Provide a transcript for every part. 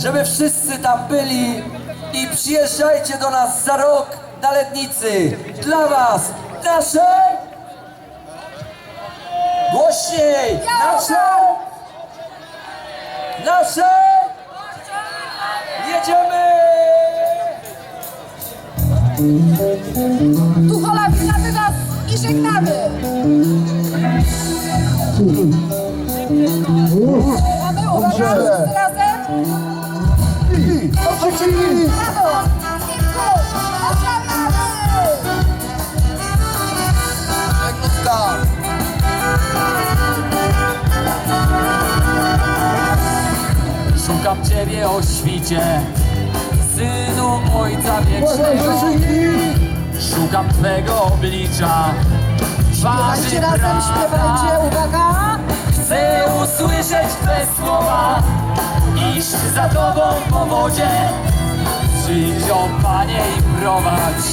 żeby wszyscy tam byli i przyjeżdżajcie do nas za rok na Lednicy. Dla was nasze... Głośniej! Nasze... Nasze... Jedziemy! Tu hola, witamy was i żegnamy! Mamy wszyscy razem! Zaczynamy! Szukam Ciebie o świcie Synu Ojca Wiecznego Szukam Twego oblicza Twarzy Śpiewajcie razem, brata śpiewajcie, uwaga! Chcę usłyszeć Twe słowa. Iść za Tobą po wodzie. Przyjdź o Panie i prowadź.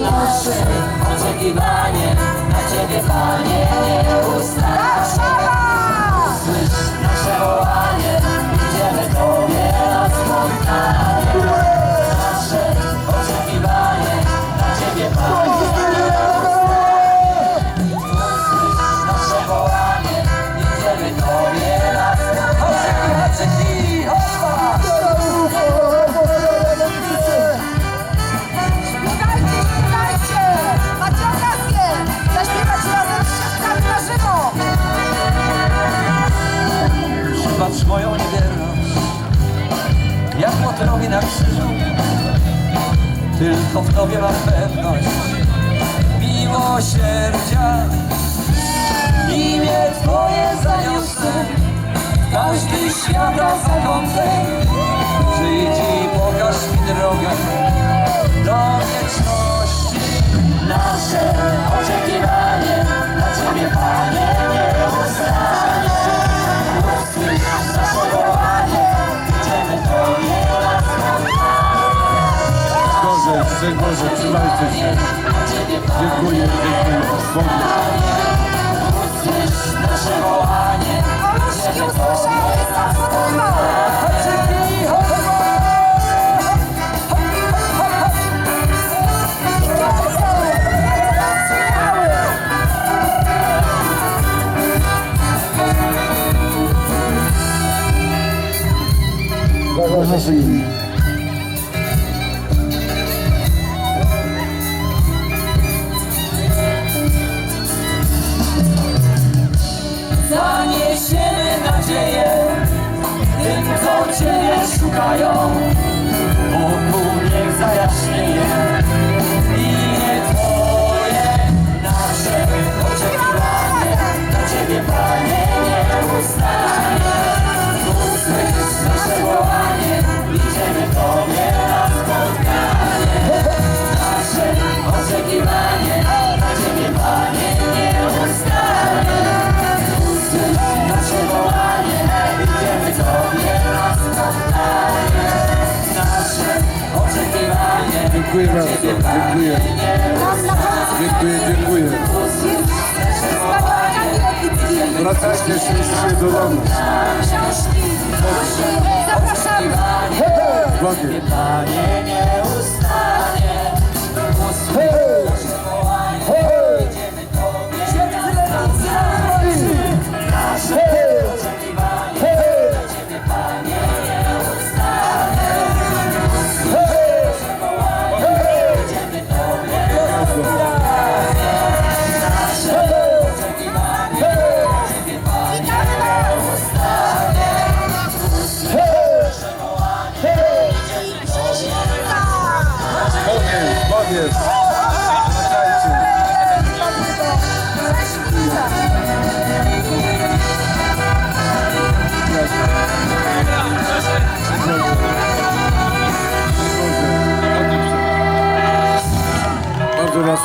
Nasze oczekiwanie Na Ciebie Panie nie ustanie Tylko w Tobie mam pewność miłosierdzia. Imię Twoje zaniosę, każdy świata zakątek. Przyjdź i pokaż mi drogę do wieczności. Szczęść Boże, trzymajcie się. Dziękuję, dziękuję. Bogu. Nasze wołanie, Oluszki usłyszeli, zawodowo! Haczyki, co Ciebie szukają. Wokół niech zajaśnieje Dziękuję, dziękuję. Wracajcie szczęśliwie do domu. Zapraszamy! Panie nie ustanie.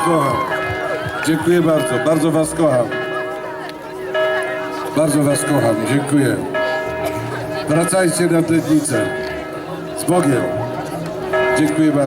Kocham. Dziękuję bardzo, bardzo was kocham. Bardzo was kocham, dziękuję. Wracajcie na Tednicę. Z Bogiem. Dziękuję bardzo.